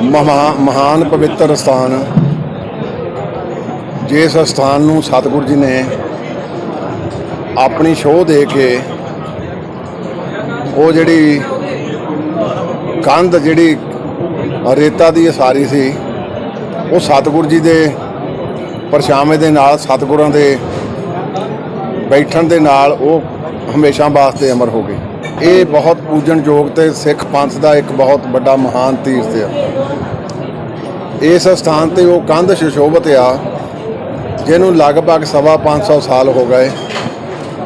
ਮਹਾ- ਮਹਾਨ ਪਵਿੱਤਰ ਸਥਾਨ। ਜਿਸ ਸਥਾਨ ਨੂੰ ਸਤਿਗੁਰੂ ਜੀ ਨੇ ਆਪਣੀ ਸ਼ੋਅ ਦੇ ਕੇ ਉਹ ਜਿਹੜੀ ਕੰਧ ਜਿਹੜੀ ਰੇਤਾ ਦੀ ਉਸਾਰੀ ਸੀ, ਉਹ ਸਤਿਗੁਰੂ ਜੀ ਦੇ ਪਰਛਾਵੇਂ ਦੇ ਨਾਲ, ਸਤਿਗੁਰਾਂ ਦੇ ਬੈਠਣ ਦੇ ਨਾਲ ਉਹ ਹਮੇਸ਼ਾ ਵਾਸਤੇ ਅਮਰ ਹੋ ਗਈ ਇਹ ਬਹੁਤ ਪੂਜਨਯੋਗ ਤੇ ਸਿੱਖ ਪੰਥ ਦਾ ਇੱਕ ਬਹੁਤ ਵੱਡਾ ਮਹਾਨ ਤੀਰਥ ਆ। ਇਸ ਸਥਾਨ ਤੇ ਉਹ ਕੰਧ ਸੁਸ਼ੋਭਿਤ ਆ, ਜਿਹਨੂੰ ਲਗਭਗ ਸਵਾ 500 ਸਾਲ ਹੋ ਗਏ।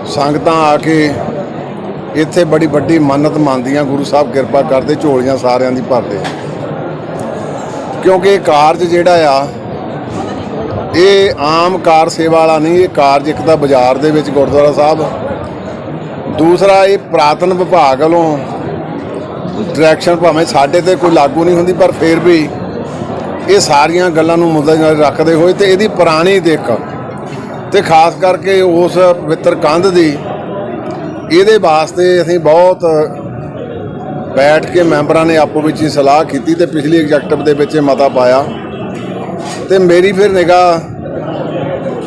ਸੰਗਤਾਂ ਆ ਕੇ ਇੱਥੇ ਬੜੀ ਵੱਡੀ ਮੰਨਤ ਮੰਨਦੀਆਂ, ਗੁਰੂ ਸਾਹਿਬ ਕਿਰਪਾ ਕਰਦੇ ਝੋਲੀਆਂ ਸਾਰਿਆਂ ਦੀ ਭਰਦੇ। ਕਿਉਂਕਿ ਇਹ ਕਾਰਜ ਜਿਹੜਾ ਆ, ਇਹ ਆਮ ਕਾਰ ਸੇਵਾ ਵਾਲਾ ਨਹੀਂ, ਇਹ ਕਾਰਜ ਇੱਕ ਤਾਂ ਬਾਜ਼ਾਰ ਦੇ ਵਿੱਚ ਗੁਰਦੁਆਰਾ ਸਾਹਿਬ ਦੂਸਰਾ ਇਹ ਪ੍ਰਾਤਨ ਵਿਭਾਗ ਵੱਲੋਂ ਡਾਇਰੈਕਸ਼ਨ ਭਾਵੇਂ ਸਾਡੇ ਤੇ ਕੋਈ ਲਾਗੂ ਨਹੀਂ ਹੁੰਦੀ, ਪਰ ਫਿਰ ਵੀ ਇਹ ਸਾਰੀਆਂ ਗੱਲਾਂ ਨੂੰ ਮੁੱਦੇ ਨਾਲ ਰੱਖਦੇ ਹੋਏ ਤੇ ਇਹਦੀ ਪੁਰਾਣੀ ਦਿੱਖ ਤੇ ਖਾਸ ਕਰਕੇ ਉਸ ਪਵਿੱਤਰ ਕੰਧ ਦੀ, ਇਹਦੇ ਵਾਸਤੇ ਅਸੀਂ ਬਹੁਤ ਬੈਠ ਕੇ ਮੈਂਬਰਾਂ ਨੇ ਆਪੋ ਵਿੱਚ ਹੀ ਸਲਾਹ ਕੀਤੀ ਤੇ ਪਿਛਲੀ ਐਗਜ਼ੈਕਟਿਵ ਦੇ ਵਿੱਚ ਇਹ ਮਤਾ ਪਾਇਆ। ਤੇ ਮੇਰੀ ਫਿਰ ਨਿਗਾਹ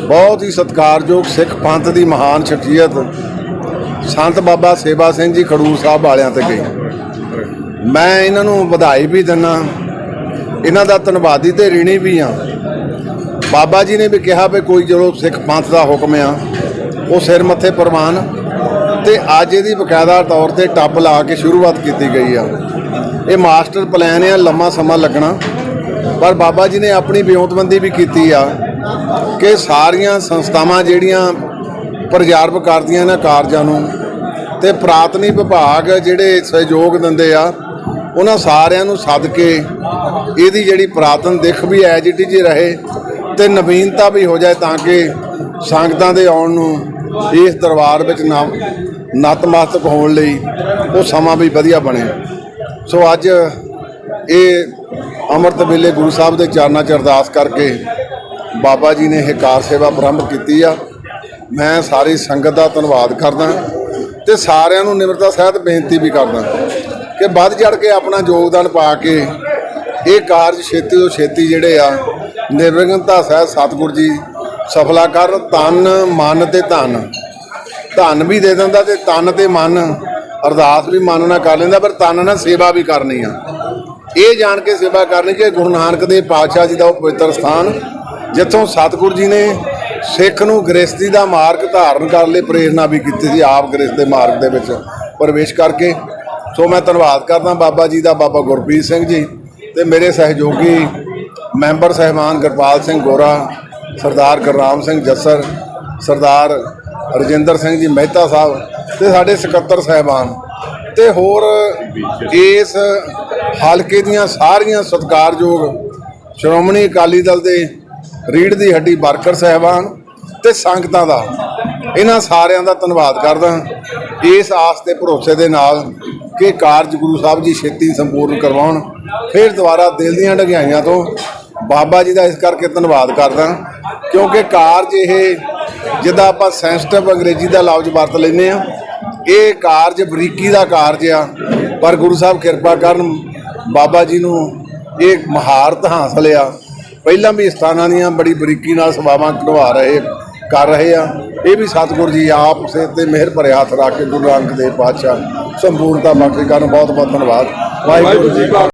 ਬਹੁਤ ਹੀ ਸਤਿਕਾਰਯੋਗ ਸਿੱਖ ਪੰਥ ਦੀ ਮਹਾਨ ਸ਼ਖਸੀਅਤ ਸੰਤ ਬਾਬਾ ਸੇਵਾ ਸਿੰਘ ਜੀ ਖਡੂਰ ਸਾਹਿਬ ਵਾਲਿਆਂ ਤੇ ਗਈ ਮੈਂ ਇਹਨਾਂ ਨੂੰ ਵਧਾਈ ਵੀ ਦਿੰਨਾ। ਇਹਨਾਂ ਦਾ ਧੰਨਵਾਦੀ ਤੇ ਰੀਣੀ ਵੀ ਆ। ਬਾਬਾ ਜੀ ਨੇ ਵੀ ਕਿਹਾ ਵੀ ਕੋਈ ਜਦੋਂ ਸਿੱਖ ਪੰਥ ਦਾ ਹੁਕਮ ਆ, ਉਹ ਸਿਰ ਮੱਥੇ ਪ੍ਰਵਾਨ ਤੇ ਅੱਜ ਇਹਦੀ ਬਕਾਇਦਾ ਤੌਰ ਤੇ ਟੱਪ ਲਾ ਕੇ ਸ਼ੁਰੂਆਤ ਕੀਤੀ ਗਈ ਆ। ਇਹ ਮਾਸਟਰ ਪਲਾਨ ਆ, ਲੰਮਾ ਸਮਾਂ ਲੱਗਣਾ। ਪਰ ਬਾਬਾ ਜੀ ਨੇ ਆਪਣੀ ਵਿਉਂਤਬੰਦੀ ਵੀ ਕੀਤੀ ਆ ਕਿ ਸਾਰੀਆਂ ਸੰਸਥਾਵਾਂ ਜਿਹੜੀਆਂ ਪ੍ਰਜਰਵ ਕਰਦੀਆਂ ਇਹਨਾਂ ਕਾਰਜਾਂ ਨੂੰ। ਤੇ ਪ੍ਰਾਤਨੀ ਵਿਭਾਗ ਜਿਹੜੇ ਸਹਿਯੋਗ ਦਿੰਦੇ ਆ, ਉਹਨਾਂ ਸਾਰਿਆਂ ਨੂੰ ਸੱਦ ਕੇ ਇਹਦੀ ਜਿਹੜੀ ਪ੍ਰਾਤਨ ਦਿੱਖ ਵੀ ਐਜ ਇਟ ਜੀ ਰਹੇ ਤੇ ਨਵੀਨਤਾ ਵੀ ਹੋ ਜਾਏ ਤਾਂ ਕਿ ਸੰਗਤਾਂ ਦੇ ਆਉਣ ਨੂੰ ਇਸ ਦਰਬਾਰ ਵਿੱਚ ਨਤਮਸਤਕ ਹੋਣ ਲਈ ਉਹ ਸਮਾਂ ਵੀ ਵਧੀਆ ਬਣੇ। ਸੋ ਅੱਜ ਇਹ ਅੰਮ੍ਰਿਤ ਵੇਲੇ ਗੁਰੂ ਸਾਹਿਬ ਦੇ ਚਰਨਾਂ 'ਚ ਅਰਦਾਸ ਕਰਕੇ ਬਾਬਾ ਜੀ ਨੇ ਇਹ ਕਾਰ ਸੇਵਾ ਪ੍ਰਾਰੰਭ ਕੀਤੀ ਆ। ਮੈਂ ਸਾਰੀ ਸੰਗਤ ਦਾ ਧੰਨਵਾਦ ਕਰਦਾ ਤੇ ਸਾਰਿਆਂ ਨੂੰ ਨਿਮਰਤਾ ਸਹਿਤ ਬੇਨਤੀ ਵੀ ਕਰਦਾ ਕਿ ਵੱਧ ਚੜ ਕੇ ਆਪਣਾ ਯੋਗਦਾਨ ਪਾ ਕੇ ਇਹ ਕਾਰਜ ਛੇਤੀ ਤੋਂ ਛੇਤੀ ਜਿਹੜੇ ਆ, ਨਿਰਵਿਘਨਤਾ ਸਹਿਤ ਸਤਿਗੁਰ ਜੀ ਸਫਲਾ ਕਰਨ ਤਨ ਮਨ ਤੇ ਧਨ। ਧਨ ਵੀ ਦੇ ਦਿੰਦਾ ਤੇ ਤਨ ਤੇ ਮਨ, ਅਰਦਾਸ ਵੀ ਮਨ ਨਾਲ ਕਰ ਲੈਂਦਾ, ਪਰ ਤਨ ਨਾਲ ਸੇਵਾ ਵੀ ਕਰਨੀ ਆ। ਇਹ ਜਾਣ ਕੇ ਸੇਵਾ ਕਰਨੀ ਕਿ ਗੁਰੂ ਨਾਨਕ ਦੇਵ ਪਾਤਸ਼ਾਹ ਜੀ ਦਾ ਉਹ ਪਵਿੱਤਰ ਸਥਾਨ, ਜਿੱਥੋਂ ਸਤਿਗੁਰੂ ਜੀ ਨੇ ਸਿੱਖ ਨੂੰ ਗ੍ਰਸਤੀ ਦਾ ਮਾਰਗ ਧਾਰਨ ਕਰਨ ਲਈ ਪ੍ਰੇਰਣਾ ਵੀ ਕੀਤੀ ਸੀ, ਆਪ ਗ੍ਰਸਤ ਦੇ ਮਾਰਗ ਦੇ ਵਿੱਚ ਪ੍ਰਵੇਸ਼ ਕਰਕੇ। ਸੋ ਮੈਂ ਧੰਨਵਾਦ ਕਰਦਾ ਬਾਬਾ ਜੀ ਦਾ, ਬਾਬਾ ਗੁਰਪ੍ਰੀਤ ਸਿੰਘ ਜੀ ਤੇ ਮੇਰੇ ਸਹਿਯੋਗੀ ਮੈਂਬਰ ਸਹਿਬਾਨ ਗੁਰਪਾਲ ਸਿੰਘ ਗੋਰਾ, ਸਰਦਾਰ ਗੁਰਨਾਮ ਸਿੰਘ ਜੱਸਰ, ਸਰਦਾਰ ਰਜਿੰਦਰ ਸਿੰਘ ਜੀ ਮਹਿਤਾ ਸਾਹਿਬ ਤੇ ਸਾਡੇ ਸਕੱਤਰ ਸਹਿਬਾਨ ਤੇ ਹੋਰ ਇਸ ਹਲਕੇ ਦੀਆਂ ਸਾਰੀਆਂ ਸਤਿਕਾਰਯੋਗ ਸ਼੍ਰੋਮਣੀ ਅਕਾਲੀ ਦਲ ਦੇ ਰੀੜ ਦੀ ਹੱਡੀ ਵਰਕਰ ਸਹਿਬਾਨ ਤੇ ਸੰਗਤਾਂ ਦਾ। ਇਹਨਾਂ ਸਾਰਿਆਂ ਦਾ ਧੰਨਵਾਦ ਕਰਦਾ ਇਸ ਆਸ ਤੇ ਭਰੋਸੇ ਦੇ ਨਾਲ ਕਿ ਕਾਰਜ ਗੁਰੂ ਸਾਹਿਬ ਜੀ ਛੇਤੀ ਸੰਪੂਰਨ ਕਰਵਾਉਣ। ਫਿਰ ਦੁਬਾਰਾ ਦਿਲ ਦੀਆਂ ਢਗਿਆਈਆਂ ਤੋਂ ਬਾਬਾ ਜੀ ਦਾ ਇਸ ਕਰਕੇ ਧੰਨਵਾਦ ਕਰਦਾ ਕਿਉਂਕਿ ਕਾਰਜ ਇਹ ਜਿੱਦਾਂ ਆਪਾਂ ਸੈਂਸਿਟਿਵ ਅੰਗਰੇਜ਼ੀ ਦਾ ਲਫ਼ਜ਼ ਵਰਤ ਲੈਂਦੇ ਆ ਇਹ ਕਾਰਜ ਬਰੀਕੀ ਦਾ ਕਾਰਜ ਆ। ਪਰ ਗੁਰੂ ਸਾਹਿਬ ਕਿਰਪਾ ਕਰਨ ਬਾਬਾ ਜੀ ਨੂੰ ਇਹ ਮਹਾਰਤ ਹਾਸਲ ਆ। ਪਹਿਲਾਂ ਵੀ ਸਥਾਨਾਂ ਦੀਆਂ ਬੜੀ ਬਰੀਕੀ ਨਾਲ ਸੇਵਾਵਾਂ ਕਰਵਾ ਰਹੇ, ਕਰ ਰਹੇ ਆ। ਇਹ ਵੀ ਸਤਿਗੁਰੂ ਜੀ ਆਪ ਸੇ ਤੇ ਮਿਹਰ ਭਰੇ ਹੱਥ ਰੱਖ ਕੇ ਗੁਰੂ ਨਾਨਕ ਦੇਵ ਪਾਤਸ਼ਾਹ ਸੰਪੂਰਨਤਾ ਬਖਸ਼ੇ ਕਰਨ। ਬਹੁਤ ਬਹੁਤ ਧੰਨਵਾਦ। ਵਾਹਿਗੁਰੂ ਜੀ ਕਾ